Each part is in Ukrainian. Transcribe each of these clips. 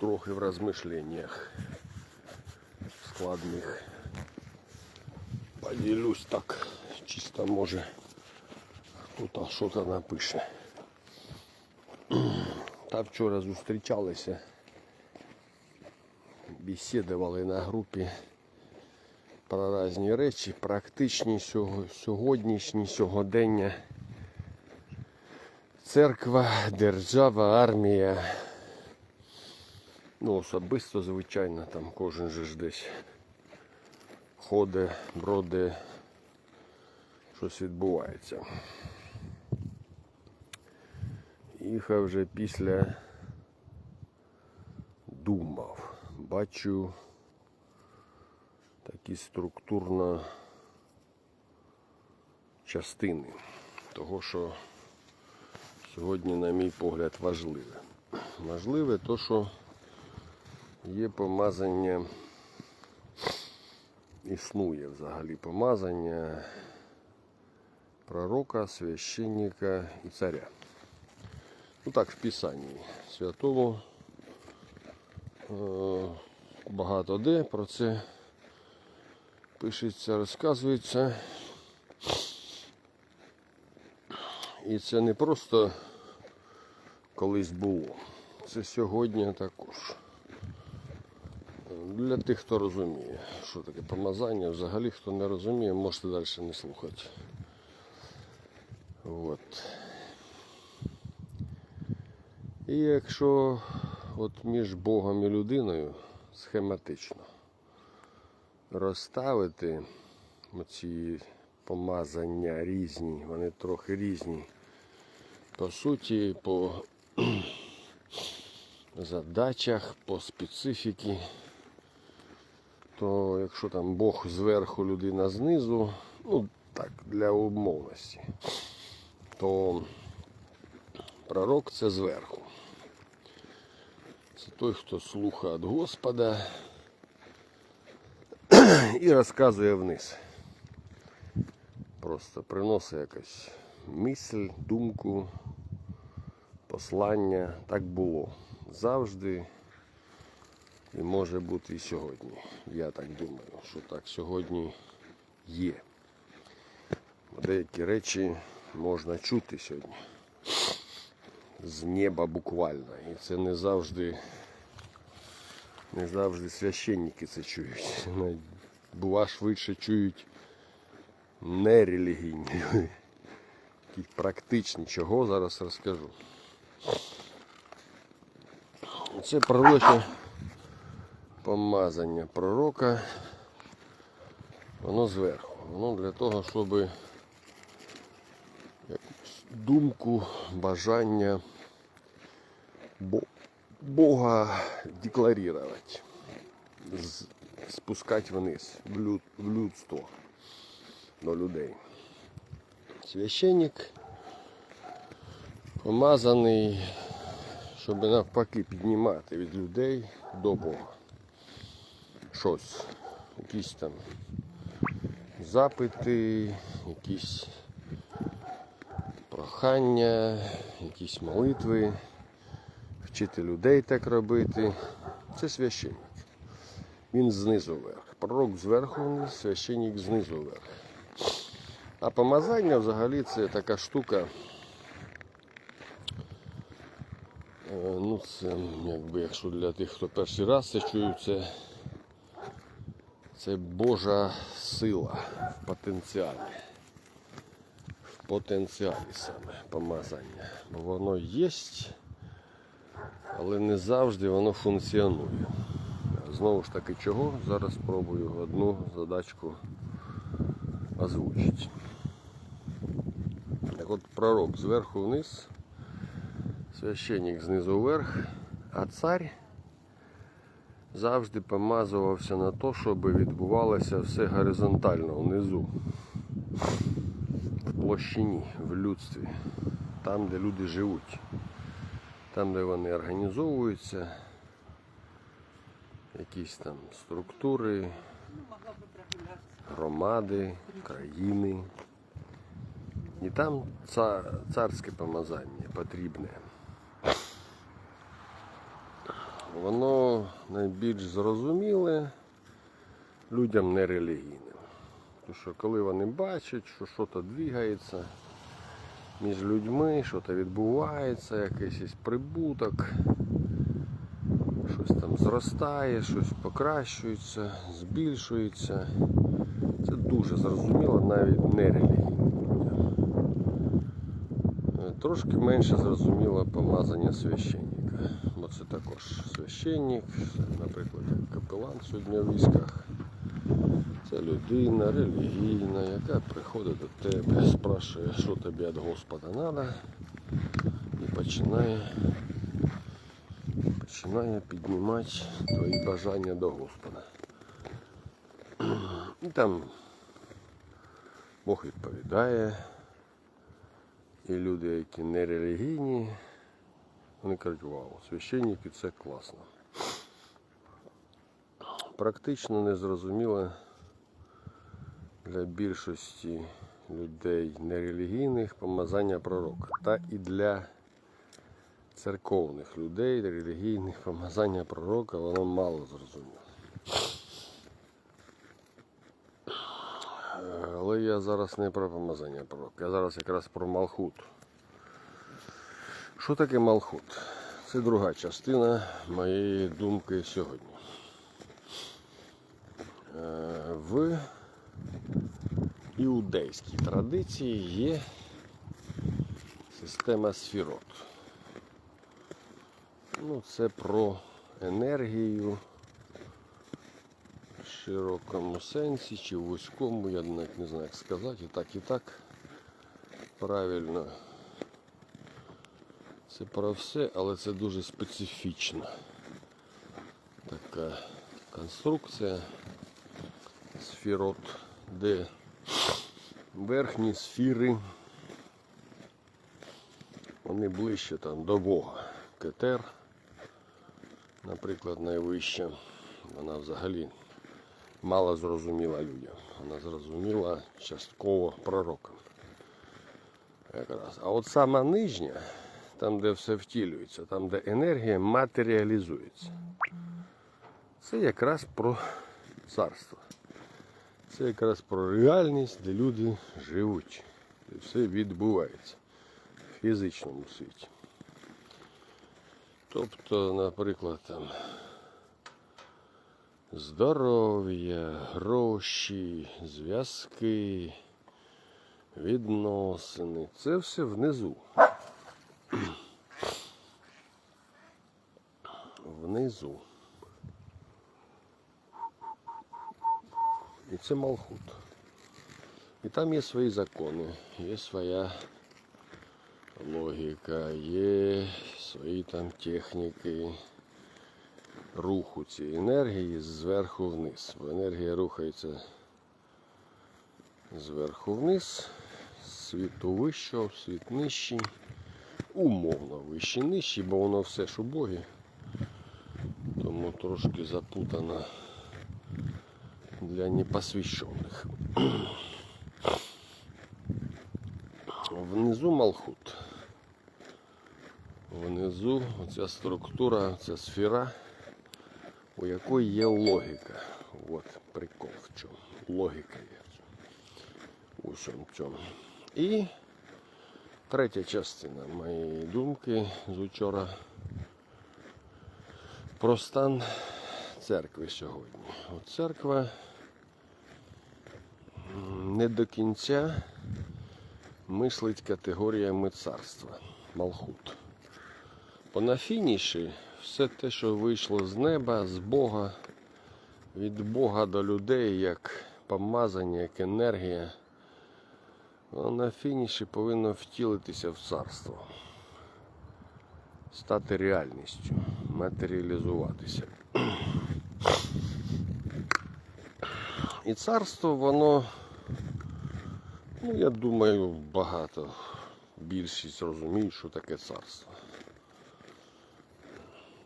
трохи в розмишлениях складних. Поділюсь так, чисто може хто-то щось напише. Та вчора зустрічалися, бесідували на групі про різні речі, практичні сього- сьогоднішні, сьогодення. Церква, держава, армія. Ну, особисто, звичайно, там кожен же ж десь ходить, броде, щось відбувається. Їхав вже після думав. Бачу такі структурно частини того, що сьогодні, на мій погляд, важливе. Важливе то, що є помазання, існує взагалі помазання пророка, священника і царя. Ну так, в Писанні святому е, багато де про це пишеться, розказується. І це не просто колись було. Це сьогодні також. Для тих, хто розуміє, що таке помазання, взагалі хто не розуміє, можете далі не слухати. От. І якщо от між Богом і людиною схематично розставити оці помазання різні, вони трохи різні. По суті, по задачах, по специфіки, то якщо там Бог зверху, людина знизу, ну так, для умовності, то пророк це зверху. Це той, хто слухає від Господа і розказує вниз. Просто приносить якась мисль, думку, послання. Так було завжди і може бути і сьогодні. Я так думаю, що так сьогодні є. Деякі речі можна чути сьогодні з неба буквально. І це не завжди, не завжди священники це чують. Бува швидше чують нерелігійні люди. Такі практичні, чого зараз розкажу. Це пророче помазання пророка. Воно зверху. Воно для того, щоб думку, бажання Бога декларувати, спускати вниз в, люд, в людство до людей. Священник помазаний, щоб навпаки піднімати від людей до Бога. Щось, якісь там запити, якісь прохання, якісь молитви, вчити людей так робити. Це священник. Він знизу вверх. Пророк зверху вниз, священник знизу вверх. А помазання взагалі це така штука. е, Ну, це якби якщо для тих, хто перший раз це чує, це, це Божа сила в потенціалі. В потенціалі саме помазання. Бо воно є, але не завжди воно функціонує. Знову ж таки, чого? Зараз спробую одну задачку озвучити. Так от пророк зверху вниз, священник знизу вверх, а цар завжди помазувався на те, щоб відбувалося все горизонтально внизу, в площині, в людстві, там, де люди живуть, там, де вони організовуються, якісь там структури, громади, країни. І там ца- царське помазання потрібне. Воно найбільш зрозуміле людям нерелігійним. Тому що коли вони бачать, що щось двигається між людьми, щось відбувається, якийсь прибуток, щось там зростає, щось покращується, збільшується. Це дуже зрозуміло навіть нерелігійним людям. Е, Трошки менше зрозуміло помазання священника. Це також священник, наприклад, капелан сьогодні в військах. Це людина релігійна, яка приходить до тебе, спрашує, що тобі від Господа треба, і починає, починає піднімати твої бажання до Господа. І там Бог відповідає. І люди, які не релігійні, вони кажуть, вау, священники це класно. Практично незрозуміло для більшості людей нерелігійних помазання пророка. Та і для церковних людей релігійних помазання пророка воно мало зрозуміло. Але я зараз не про помазання пророка, я зараз якраз про Малхут. Що таке Малхут? Це друга частина моєї думки сьогодні. Е, В іудейській традиції є система сфірот. Ну, це про енергію в широкому сенсі чи в вузькому, я навіть не знаю, як сказати, і так, і так правильно. Це про все, але це дуже специфічна така конструкція сфірот, де верхні сфіри вони ближче там до Бога. Кетер, наприклад, найвища, вона взагалі мало зрозуміла людям. Вона зрозуміла частково пророкам. Якраз. А от сама нижня, там, де все втілюється, там, де енергія матеріалізується. Це якраз про царство. Це якраз про реальність, де люди живуть, де все відбувається в фізичному світі. Тобто, наприклад, там здоров'я, гроші, зв'язки, відносини. Це все внизу. Внизу. І це Малхут. І там є свої закони, є своя логіка, є свої там техніки руху цієї енергії зверху вниз. Бо енергія рухається зверху вниз, світу вищого, світ нижчий, умовно вищий, нижчий, бо воно все ж у Богі. Тому трошки запутано для непосвященных. Внизу Малхут. Внизу оця структура, ця сфера, у якої є логіка. От прикол в чому. Логіка є в. У всьому цьому. І третя частина моєї думки з учора про стан церкви сьогодні. От церква не до кінця мислить категоріями царства Малхут. Бо на фініші все те, що вийшло з неба, з Бога, від Бога до людей, як помазання, як енергія, воно на фініші повинно втілитися в царство, стати реальністю, матеріалізуватися. І царство, воно, ну я думаю, багато, більшість розуміють, що таке царство.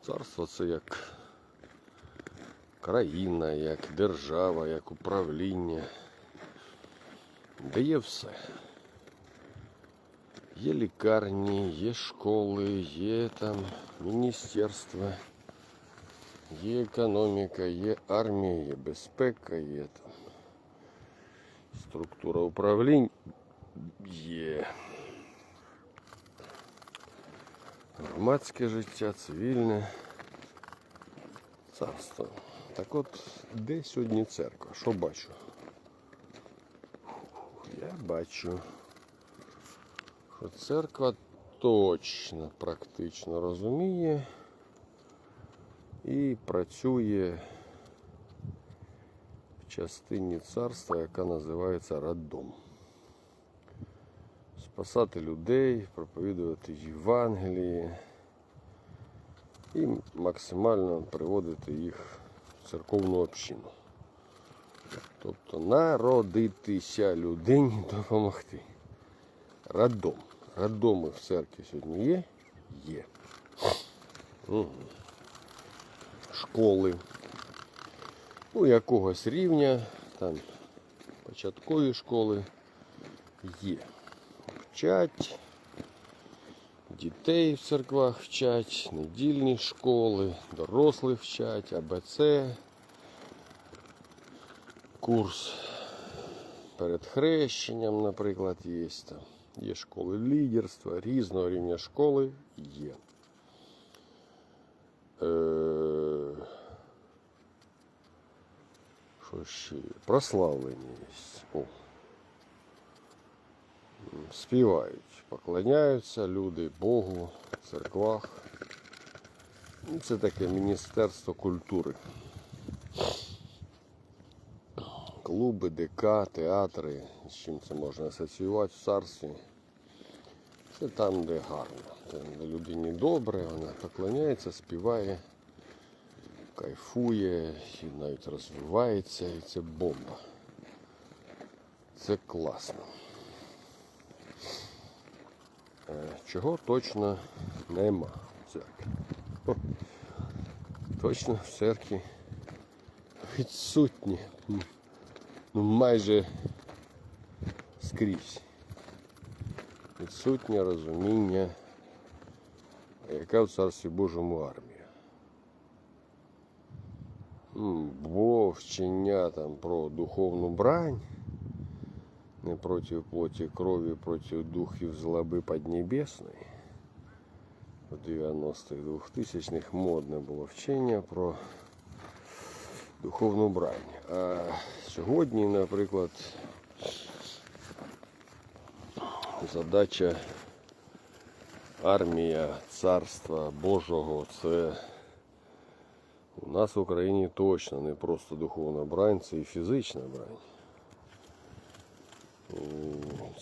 Царство це як країна, як держава, як управління, де є все. Є лікарні, є школи, є там міністерства, Є економіка, є армія, є безпека, є там структура управлінь є. Громадське життя, цивільне царство. Так от, де сьогодні церква? Що бачу? Я бачу, що церква точно, практично розуміє і працює в частині царства, яка називається Раддом. Спасати людей, проповідувати Євангеліє і максимально приводити їх в церковну общину. Тобто народитися людині допомогти. Раддом. Раддоми в церкві сьогодні є? Є. Школи. Ну, якогось рівня, там початкові школи є. Вчать, дітей в церквах вчать, недільні школи, дорослих вчать, АБЦ, курс перед хрещенням, наприклад, є там. Є школи лідерства, різного рівня школи є. Е, Що ще? Прославлення. О. Співають, поклоняються люди Богу в церквах. Це таке Міністерство культури. Клуби, ДК, театри, з чим це можна асоціювати в царстві. Це там, де гарно. Там, де людині добре, вона поклоняється, співає, кайфує і навіть розвивається, і це бомба. Це класно. Е, Чого точно нема в церкві. Точно в церкві відсутні. Ну майже скрізь. Відсутнє розуміння, яка в царстві Божому армія. Бо вчення там про духовну брань, не проти плоті крові, проти духів злоби поднебесної. В 90-х 2000-х модне було вчення про духовну брань. А сьогодні, наприклад, задача армія царства Божого це у нас в Україні точно не просто духовна брань, це і фізична брань.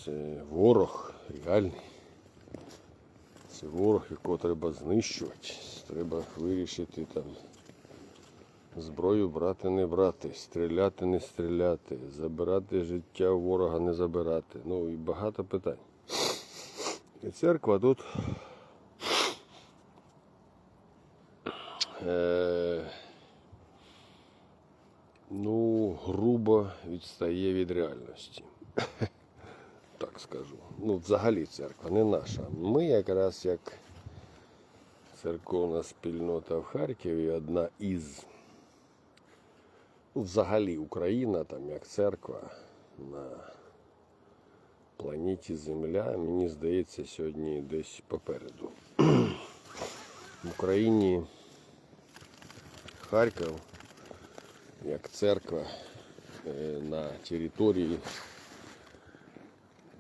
Це ворог реальний. Це ворог, якого треба знищувати. Треба вирішити там зброю брати не брати, стріляти не стріляти, забирати життя ворога не забирати. Ну і багато питань. І церква тут е, ну, грубо відстає від реальності. Так скажу. Ну, взагалі церква не наша. Ми якраз як церковна спільнота в Харкові одна із ну, взагалі Україна, там як церква на планеті Земля, мені здається, сьогодні десь попереду. В Україні Харків як церква е, на території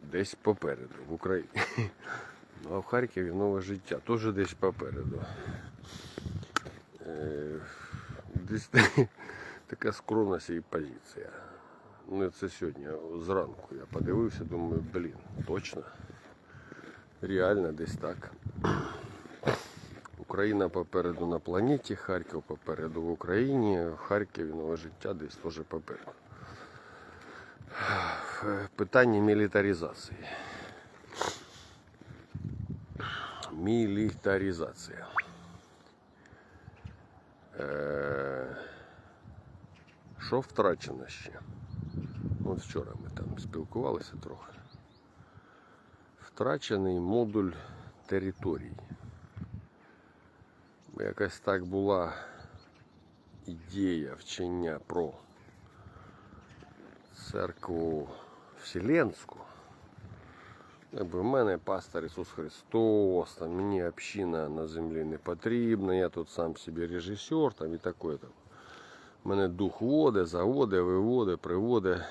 десь попереду в Україні. Ну а в Харкові нове життя теж десь попереду. Е, Десь така скромність і позиція. Ну це сьогодні зранку я подивився, думаю, блін, точно. Реально десь так. Україна попереду на планеті, Харків попереду в Україні, в Харкові нове життя десь теж попереду. Питання мілітаризації. Мілітаризація. Е, Що втрачено ще? От вчора ми там спілкувалися трохи. Втрачений модуль територій. Якась так була ідея вчення про церкву Вселенську. Якби в мене пастор Ісус Христос, там мені община на землі не потрібна, я тут сам собі режисер там і таке там. Мене дух воде, заводе, виводе, приводе.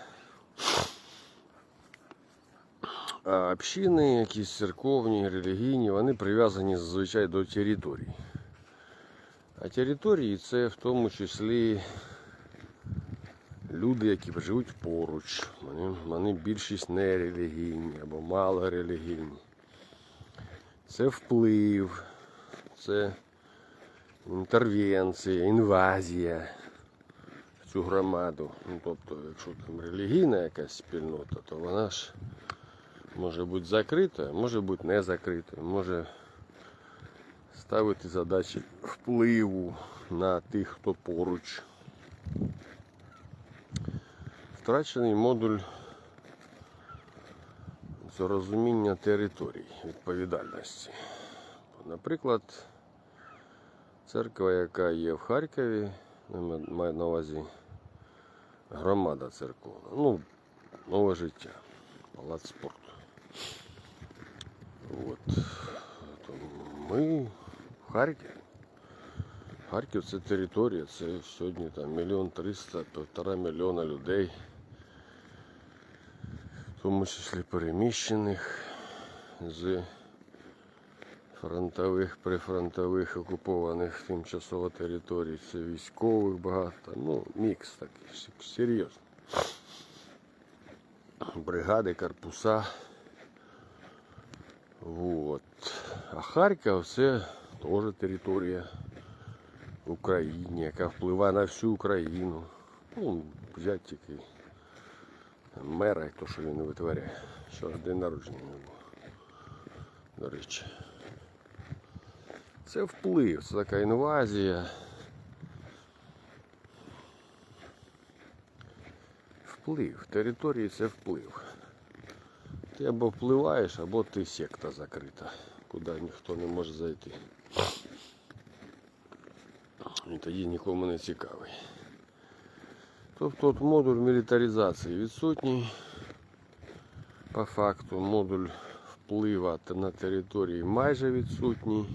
А общини, якісь церковні, релігійні, вони прив'язані зазвичай до територій. А території це в тому числі люди, які живуть поруч. Вони, вони більшість не релігійні або мало релігійні. Це вплив, це інтервенція, інвазія цю громаду. Ну, тобто, якщо там релігійна якась спільнота, то вона ж може бути закрита, може бути не закрита, може ставити задачі впливу на тих, хто поруч. Втрачений модуль зрозуміння територій, відповідальності. Наприклад, церква, яка є в Харкові, я маю на увазі громада церковна, ну, нове життя, палац спорту. От. Ми в Харкові. Харків це територія, це сьогодні там мільйон триста, півтора мільйона людей, в тому числі переміщених з фронтових, прифронтових окупованих тимчасово територій. Це військових багато, ну, мікс такий, серйозно. Бригади, корпуса. Вот. А Харків це теж територія в Україні, яка впливає на всю Україну. Ну, взять тільки мера то, що він витворяє. Що день народження не було. До речі. Це вплив, це така інвазія. Вплив. Території це вплив. Ти або впливаєш, або ти секта закрита, куди ніхто не може зайти. І тоді нікому не цікавий. Тобто от модуль мілітаризації відсутній. По факту модуль впливу на території майже відсутній.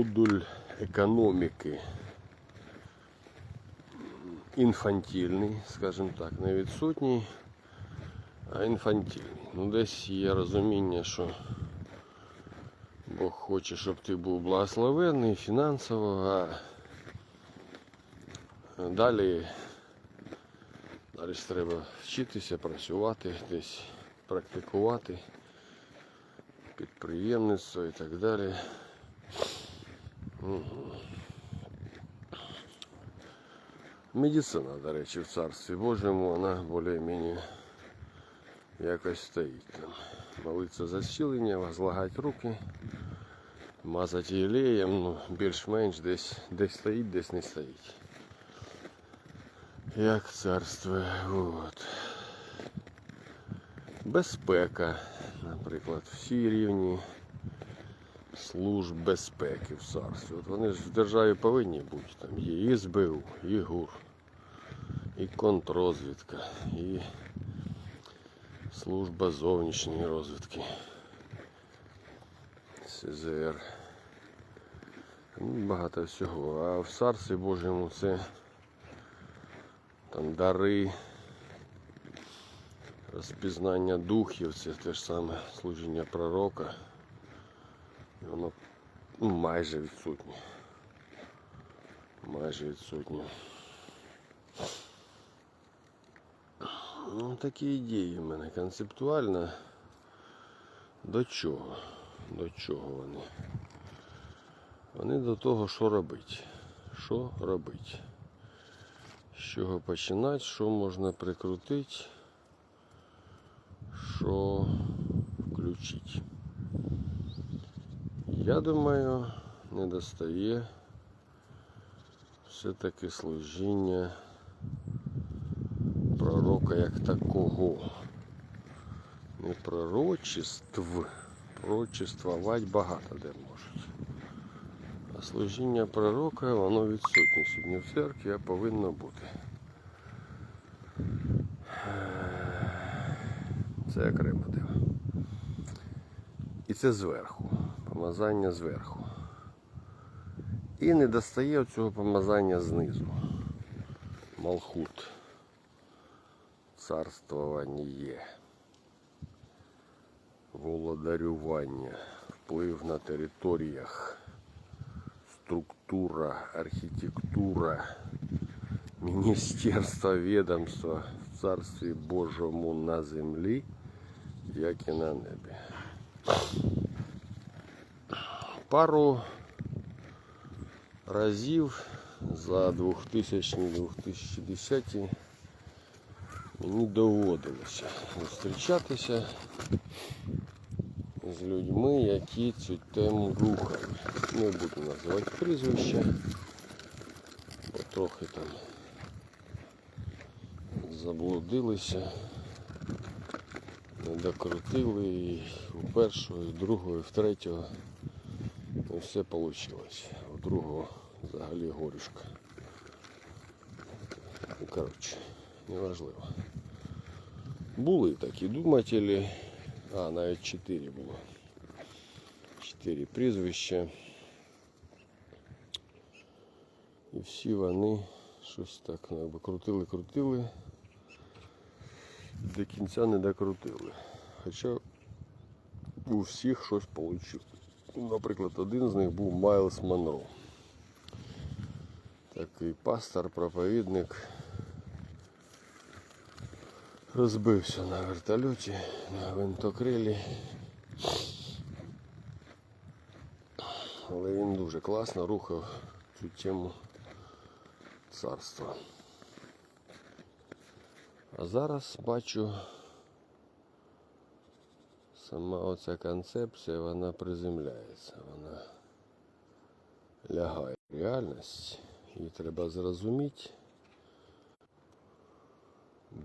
Модуль економіки інфантільний, скажімо так, не відсутній, а інфантільний. Ну, десь є розуміння, що Бог хоче, щоб ти був благословенний фінансово, а далі, далі треба вчитися, працювати, десь практикувати, підприємництво і так далі. Медицина, до речі, в царстві Божому, вона більш-менш якось стоїть там. Молиться за зцілення, возлагати руки, мазати єлеєм, ну, більш-менш десь, десь стоїть, десь не стоїть. Як царство. От. Безпека, наприклад, всі рівні служб безпеки в царстві. От вони ж в державі повинні бути. Там є і СБУ, і ГУР, і контррозвідка, і служба зовнішньої розвідки. СЗР. Ну, Багато всього. А в царстві Божому це там дари, розпізнання духів, це те ж саме служіння пророка. І воно майже відсутнє. Майже відсутнє. Ну, такі ідеї в мене концептуально. До чого? До чого вони? Вони до того, що робити. Що робити? З чого починати, що можна прикрутити, що включити. Я думаю, не достає все-таки служіння пророка як такого. Не пророчеств прочествувати багато де можуть. А служіння пророка, воно відсутнє сьогодні в церкві, а повинно бути. Це окрема тема. І це зверху. Помазання зверху. І не достає цього помазання знизу. Малхут. Царствування. Володарювання. Вплив на територіях. Структура, архітектура. Міністерство, відомство в Царстві Божому на землі, як і на небі. Пару разів за 2000-2010 мені доводилося зустрічатися з людьми, які цю тему рухали. Не буду називати прізвища, бо трохи там заблудилися, не докрутили і у першого, і у другого, і в третього. Все вийшло. У другого взагалі горюшка. Ну, коротше, неважливо. Були такі думателі, а навіть чотири було. Чотири прізвища. І всі вони щось так ну, якби крутили, крутили. До кінця не докрутили. Хоча у всіх щось вийшло. Наприклад, один з них був Майлз Монро. Такий пастор, проповідник. Розбився на вертольоті, на винтокрилі. Але він дуже класно рухав цю тему царства. А зараз бачу сама оця концепція, вона приземляється, вона лягає в реальність. Її треба зрозуміти.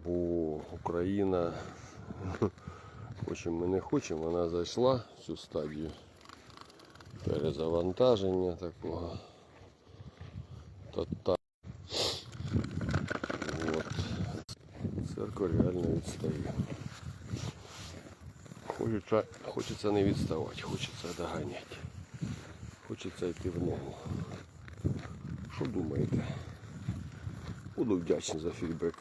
Бо Україна, хочемо ми не хочемо, вона зайшла в цю стадію перезавантаження такого. То так. От. Церква реально відстає. Хочеться, хочеться не відставати, хочеться доганяти. Хочеться йти в ногу. Що думаєте? Буду вдячний за фідбек.